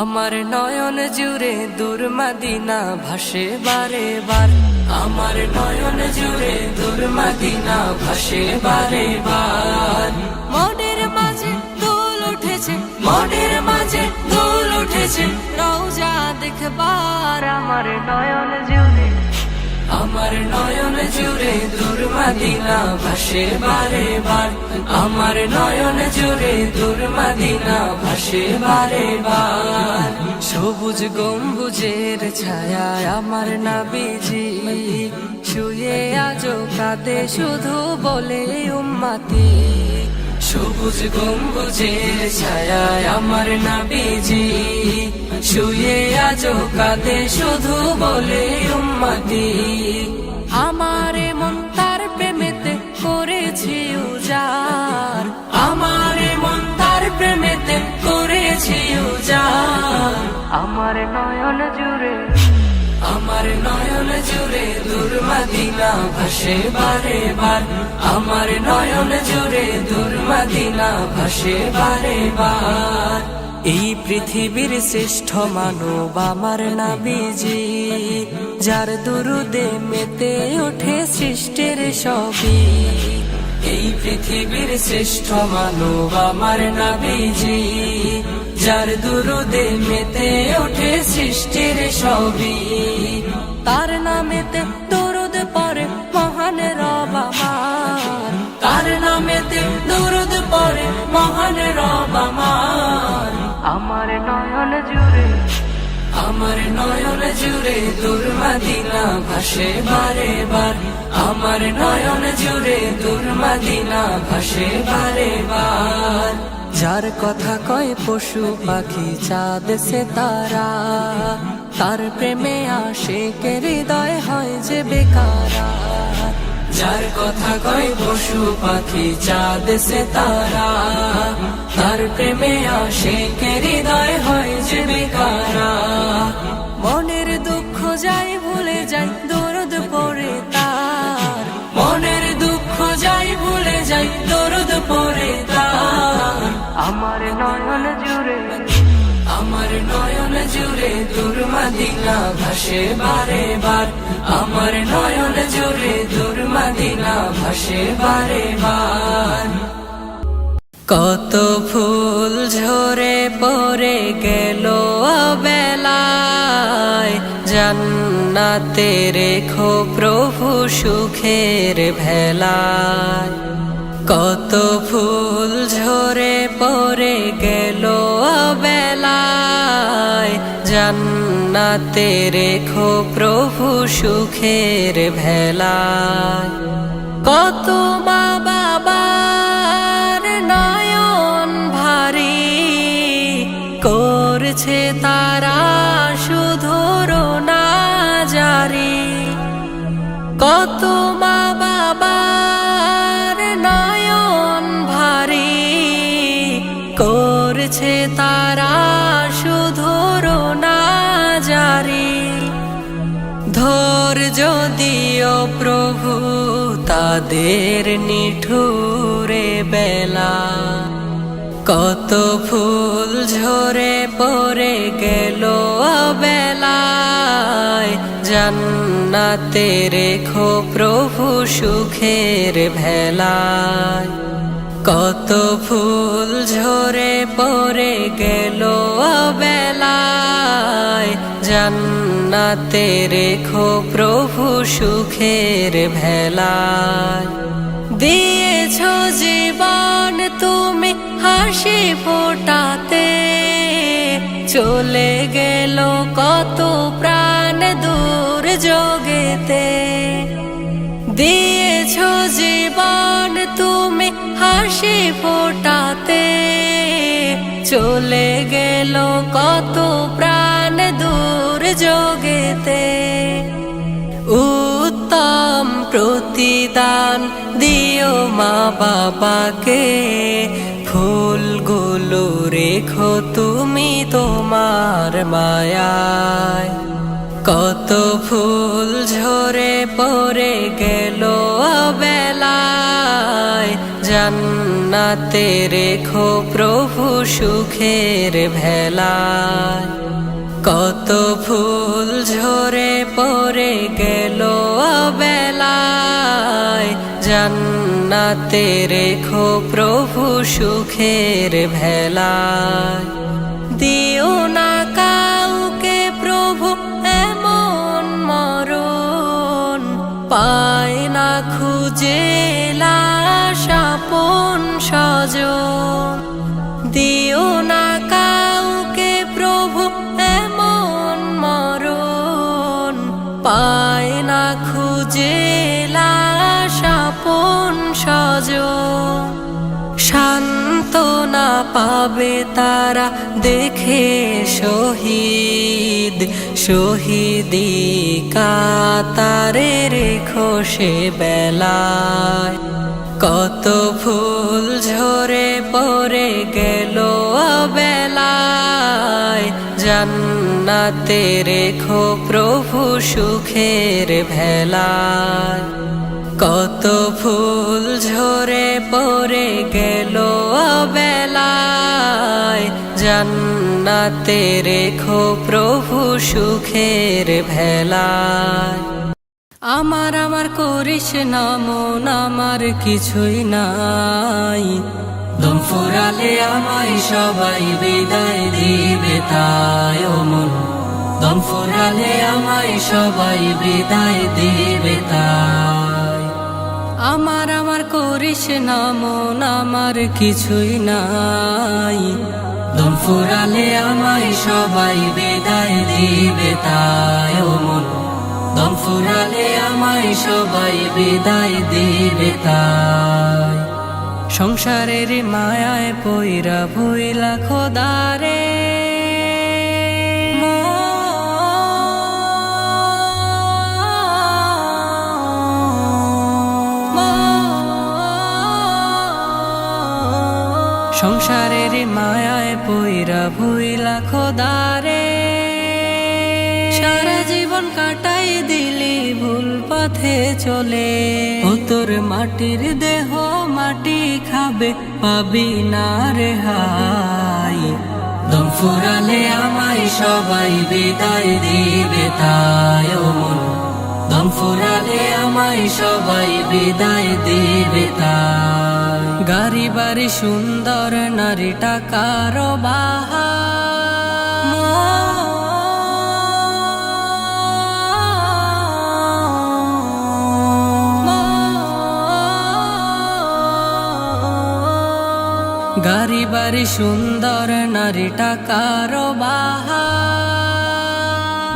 আমার নয়ন জুড়ে দূর মাদিনা ভাসে বারে বার। আমার নয়ন জুড়ে দূর মাদিনা ভাসে বারে বার। মনের মাঝে দোল উঠেছে, মনের মাঝে দোল উঠেছে, রওজা দেখবার আমার নয়ন জুড়ে আমার নয়ন জুড়ে দূর মাদিনা ভাসে বারে বার। আমার নয়ন জুড়ে দূর মাদিনা ভাসে বারে বার। সবুজ গম্বুজের ছায়া আমার নাবিজি, শুয়ে আজো কাঁদে শুধু বলে উম্মাতি। সবুজ গম্বুজের ছায়া আমার নাবিজি শুয়ে আজো কাঁদে শুধু বলে উম্মাতি। আমার মন তার প্রেমেতে করেছি উজার আমার মন তার প্রেমেতে করেছি উজার আমার নয়ন জুড়ে আমার নয়ন জুড়ে দূর মাদিনা ভাসে বারে বার। আমার নয়ন জুড়ে দূর মাদিনা ভাসে বারে বার। এই পৃথিবীর শ্রেষ্ঠ মানব আমার নাবিজি, যার দুরুদে মেতে ওঠে সৃষ্টির সবই। এই পৃথিবীর শ্রেষ্ঠ মানব আমার নাবিজি, যার দুরুদে মেতে ওঠে সৃষ্টির সবই। তার নামেতে দরুদ পরে মহান রব আমার। তার নামেতে দরুদ পরে মহান রব আমার নয়ন জুড়ে দূর মাদিনা ভাসে বারে বার। আমার নয়ন জুড়ে দূর মাদিনা ভাসে বারে বার। যার কথা কয় পশু পাখি, চাঁদ সে তারা। তার প্রেমে আসে কে হৃদয় হয় যে বেকারা। যার কথা কয় পশু পাখি, চাঁদ সে তারা। তার প্রেমে আসে কে হৃদয় হয় যে বেকারা। যাই ভুলে যাই দরদ পড়ে তার। মনের দুঃখ যাই ভুলে যাই দরদ পড়ে তার। আমার নয়ন জুড়ে আমার নয়ন জুড়ে দূর মাদিনা ভাসে বারে বার। আমার নয়ন জুড়ে ভাসে বারে বার। কত ফুল ঝরে পড়ে গেল বেলায় জান্নাতে রেখো প্রভু সুখের ভেলায়। কত ফুল ঝরে পড়ে গেল বেলায় জান্নাতে রেখো প্রভু সুখের ভেলায়। কত মা বাবার নয়ন ভারী, করছে তারা কত মা বাবার নয়ন ভারী করছে তারা শুধু রোনা জারি। ধৈর্য দিও প্রভু তাদের নিঠুরে বেলা। কত ফুল ঝরে পড়ে গেল বেলায় জান্নাতে রেখো প্রভু সুখের ভেলায়। কত ফুল ঝরে পড়ে গেল বেলায় জান্নাতে রেখো প্রভু সুখের ভেলায়। দিয়েছ জীবন তুমি হাসি ফোটাতে। চলে গেল কত প্রাণ দূর। যোগেতে দিয়েছ জীবন তুমি হাসি ফোটাতে। চলে গেল কত প্রাণ দূর যোগেতে উত্তম প্রতিদান দিও মা বাবাকে। ফুলগুলো রেখো তুমি তোমার মায়ায়। কত ফুল ঝরে পড়ে গেল বেলায় জান্নাতে রেখো প্রভু সুখের ভেলায়। কত ফুল ঝরে পড়ে গেল বেলায় জান্নাতে রেখো প্রভু সুখের ভেলায়। দিও না খুঁজে সাপন সজ দিও না কাউকে প্রভু এমন মরণ। পায় না খুঁজে সজ সজন। শান্তনা পাবে তারা, দেখে শহীদ। শহীদি কাতারে রেখো সে বেলায়। কত ফুল ঝরে পড়ে গেল বেলায় জান্নাতে রেখো প্রভু সুখের ভেলায়। কত ফুল ঝরে পড়ে গেল বেলায় জান্নাতে রেখো প্রভু সুখের ভেলায়। আমার আমার করিস না আমার কিছুই নাই। দম ফুরালে আমায় সবাই বিদায় দিবে তাই মন। দম ফুরালে আমায় সবাই বিদায় দিবে তাই। আমার আমার করিস না, মন আমার কিছুই নাই। দম ফুরালে আমায় সবাই বিদায় দিবে তাই ও মন। দম ফুরালে আমায় সবাই বিদায় দিবে তাই। সংসারের মায়ায় পইরা ভইলা খোদারে সংসারের মায়ায় পইরা ভুইলা খোদারে। সারা জীবন কাটাই দিলি ভুল পথে চলে। তোর মাটির দেহ মাটি খাবে, পাবি না রে হাই দম ফুরালে আমায় সবাই বিদায় দিবে, তাই দম ফুরালে আমায় সবাই বিদায় দিবে তাই গাড়ি বাড়ি সুন্দর, নারী টাকার বাহা গাড়ি বাড়ি সুন্দর, নারী টাকার বাহা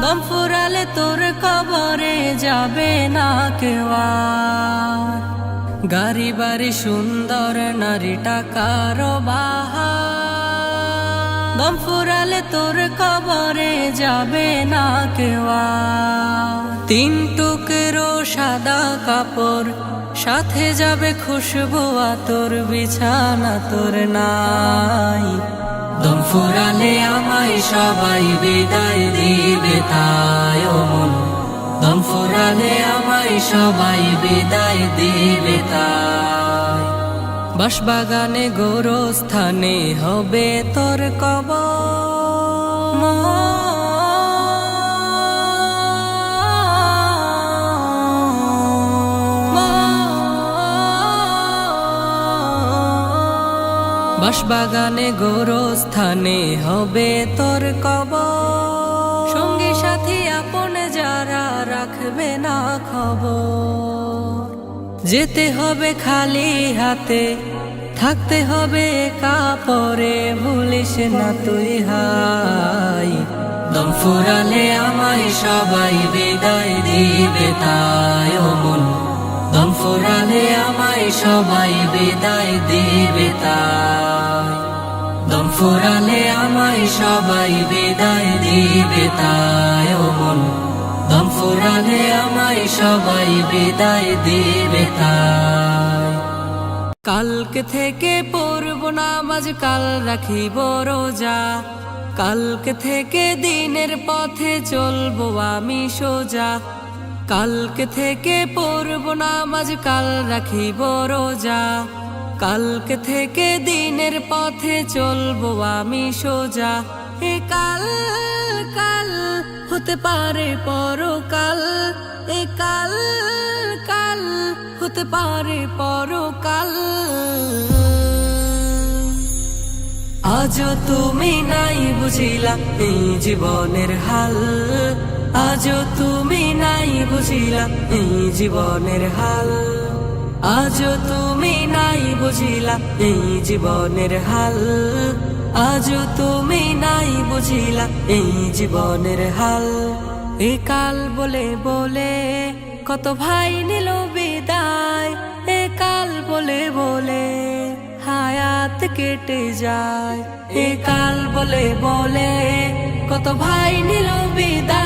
দম ফুরালে তোর কবরে যাবে না কেউ গাড়ি বাড়ি সুন্দর, নারী টাকার বাহা দম ফুরালে তোর কবরে যাবে না কেউ। তিন টুকরো সাদা কাপড়, সাথে যাবে খুশবু তোর বিছানা তোর নাই। দম ফুরালে আমায় সবাই বিদায় দিবে তাই মন। দম ফুরালে আমায় সবাই বিদায় দিবে তাই। বাসবাগানে গোরস্থানে হবে তোর কবর। বাসবাগানে গোরস্থানে হবে তোর কব সঙ্গী সাথী আপন যারা রাখবে না খবর। যেতে হবে খালি হাতে, থাকতে হবে কাপড়ে ভুলিস না তুই হাই, দম ফুরালে আমায় সবাই বিদায় দিবে তাই, ও মন। দম ফুরালে আমায় সবাই বিদায় দিবে তাই। দম ফুরালে আমায় সবাই বিদায় দিবে তাই, ও মন। দম ফুরালে আমায় সবাই বিদায় দিবে তাই। কালকে থেকে পড়ব নামাজ, কাল রাখিব রোজা। কালকে থেকে দিনের পথে চলবো আমি সোজা। কালকে থেকে পড়ব নামাজ, কাল রাখিব রোজা। কালকে থেকে দিনের পথে চলবো আমি সোজা। এ কাল কাল হতে পারে পরকাল। এ কাল কাল হতে পারে পরকাল। আজও তুমি নাই বুঝিলা এই জীবনের হাল। আজও তুমি নাই বুঝিলা এই জীবনের হাল। আজও তুমি নাই বুঝিলা এই জীবনের হাল। আজও তুমি নাই বুঝিলা এই জীবনের হাল। এ কাল বলে বলে কত ভাই নিল বিদায়। এ কাল বলে বলে হায়াত কেটে যায়। এ কাল বলে বলে কত ভাই নিল বিদায়।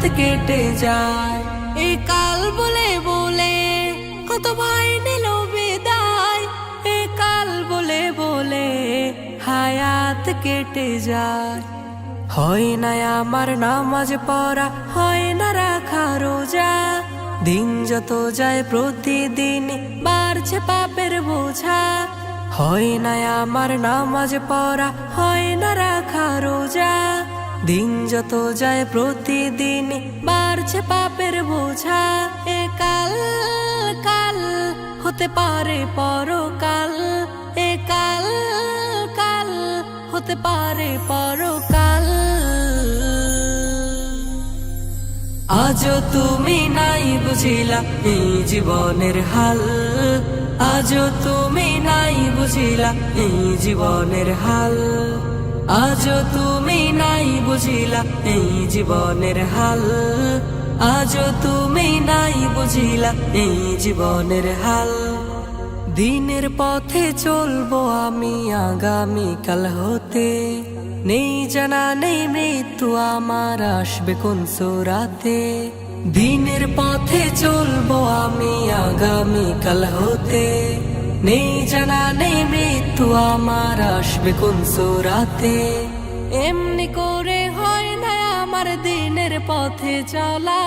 হায়াত কেটে যায়। এ কাল বলে বলে কত ভাই নিল বিদায়। এ কাল বলে বলে হায়াত কেটে যায়। হয় না আমার নামাজ পড়া, হয় না রাখা রোজা। দিন যত যায় প্রতিদিন বাড়ছে পাপের বোঝা। হয় না আমার নামাজ পড়া, হয় না রাখা রোজা। দিন যত যায় প্রতিদিন, বাড়ছে পাপের বোঝা। এ কাল কাল হতে পারে পরকাল। এ কাল কাল হতে পারে পরকাল। আজ তুমি নাই বুঝিলা এই জীবনের হাল। আজ তুমি নাই বুঝিলা এই জীবনের হাল। আজও তুমি নাই বুঝিলা এই জীবনের হাল। আজও তুমি নাই বুঝিলা এই জীবনের হাল। দিনের পথে চলবো আমি আগামীকাল হতে। নেই জানা, নেই মৃত্যু, আমার আসবে কোন সোরাতে। দিনের পথে চলবো আমি আগামীকাল হতে। নেই জানা, নেই মৃত্যু, আমার আসবে কোন সোরাতে? এমনি করে হয় না আমার দিনের পথে চলা।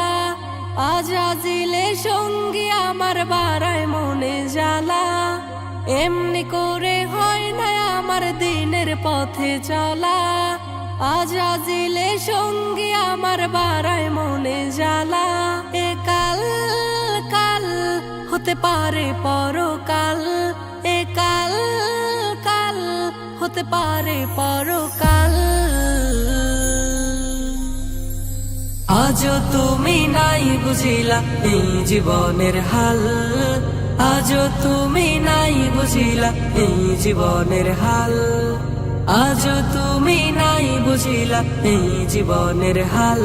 আজ আজিলে সঙ্গী আমার বাড়ায় মনে জ্বালা। এমনি করে হয় না আমার দিনের পথে চলা। আজ আজিলে সঙ্গী আমার বাড়ায় মনে জ্বালা। এ কাল হতে পারে পরকাল, এ কাল কাল হতে পারে পরকাল। আজও তুমি নাই বুঝিলা এই জীবনের হাল, আজও তুমি নাই বুঝিলা এই জীবনের হাল। আজও তুমি নাই বুঝিলা এই জীবনের হাল।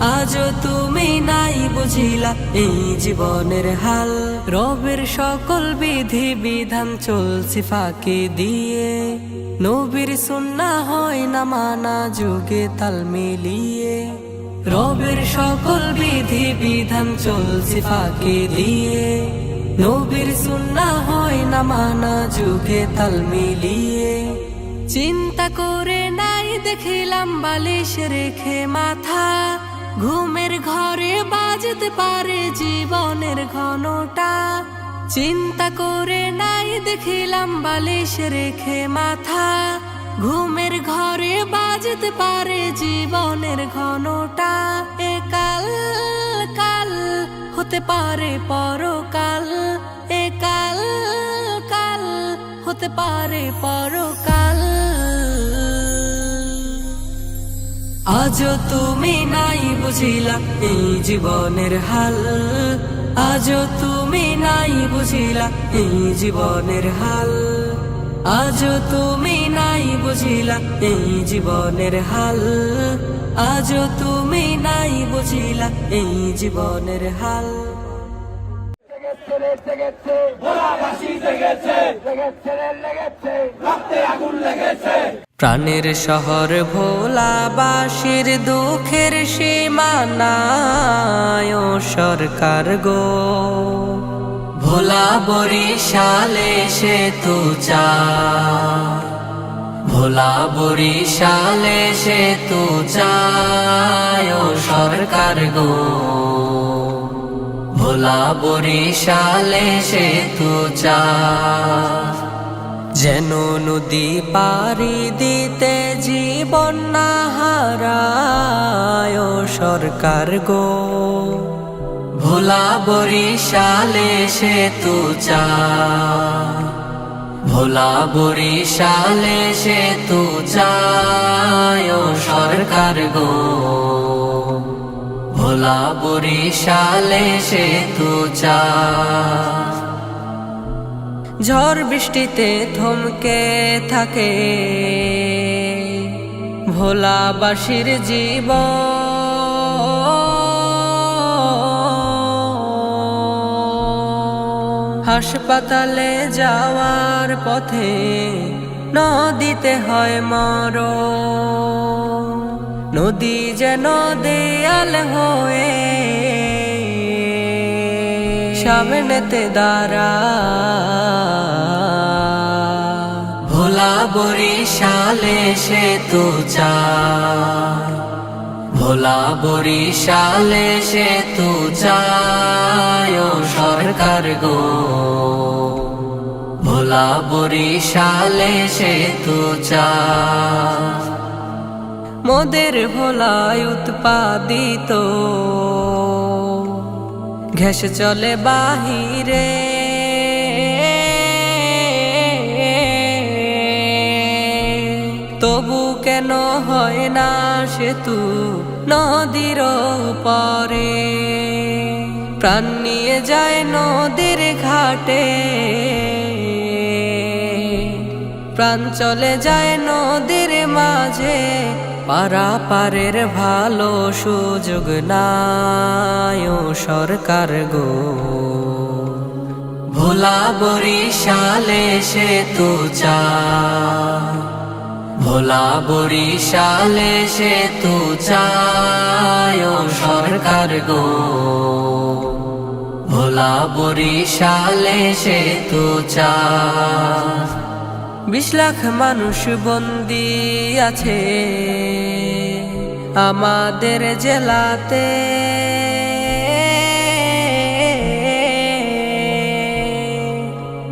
আজও তুমি নাই বুঝিলা এই জীবনের হাল। রবের সকল বিধি বিধান চলছে ফাঁকি দিয়ে। নবীর সুন্না হয় না মানা, যুগে তাল মিলিয়ে। রবের সকল বিধি বিধান চলছে ফাঁকি দিয়ে। নবীর সুন্না হয় না মানা, যুগে তাল মিলিয়ে। চিন্তা করে নাই দেখিলাম বালিশ রেখে মাথা। ঘুমের ঘরে বাজতে পারে জীবনের ঘনটা। চিন্তা করে নাই দেখিলাম বালিশ রেখে মাথা। ঘুমের ঘরে বাজতে পারে জীবনের ঘনটা। এ কাল কাল হতে পারে পরকাল। এ কাল কাল হতে পারে পরকাল। আজও তুমি নাই বুঝিলা এই জীবনের হাল আজও তুমি নাই বুঝিলা এই জীবনের হাল আজও তুমি নাই বুঝিলা এই জীবনের হাল আজও তুমি নাই বুঝিলা এই জীবনের হাল লেগেছে লেগেছে লেগেছে প্রাণের শহর ভোলাবাসীর দুঃখের সীমানায় সরকার গো। ভোলা বরিশালে সে তু ভোলা বরিশালে সে তু চায় সরকার গো। ভোলা বরিশালে সে তু চায় যেন নদী পারি দিতে জীবন না হারায় সরকার গো। ভোলা বরিশালে সে তু চা ভোলা বরিশালে সে তু চায় সরকার গো। ভোলা বরিশালে সে তু চা ঝড় বৃষ্টিতে থমকে থাকে। ভোলাবাসীর জীব হাসপাতালে যাওয়ার পথে নদীতে হয় মর নদী যেন দেয়াল হয়ে সামনেতে দাঁড়া। ভোলা বরিশালে সে তু চা। ভোলা বরিশালে সে তু চায় সরকার গো। ভোলা বরিশালে সে তু চা। মোদের ভোলায় উৎপাদিত। ঘেস চলে বাহিরে। তবু কেন হয় না সেতু নদীর পরে প্রাণ নিয়ে যায় নদীর ঘাটে। প্রাণ চলে যায় নদীর মাঝে। পারাপারের ভালো সুযোগ নাই সরকার গো। ভোলা বরিশালে সে তু চা। ভোলা বরিশালে সে তু চায় সরকার গো। ভোলা বরিশালে সে তু চা। বিশ লাখ মানুষ বন্দি আছে আমাদের জেলাতে।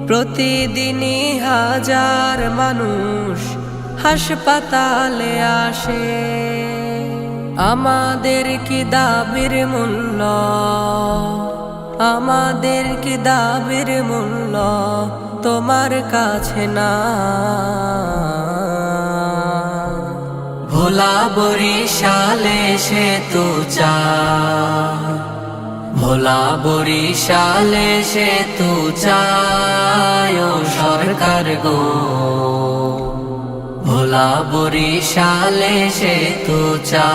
প্রতিদিনই হাজার মানুষ হাসপাতালে আসে। আমাদের কি দাবির মূল্য? আমাদের কি দাবির মূল্য? তোমার কাছে না। ভোলা বরিশালে সে তু চা। ভোলা বরিশালে সে তু চায় সরকার গো। ভোলা বরিশালে সে তু চা।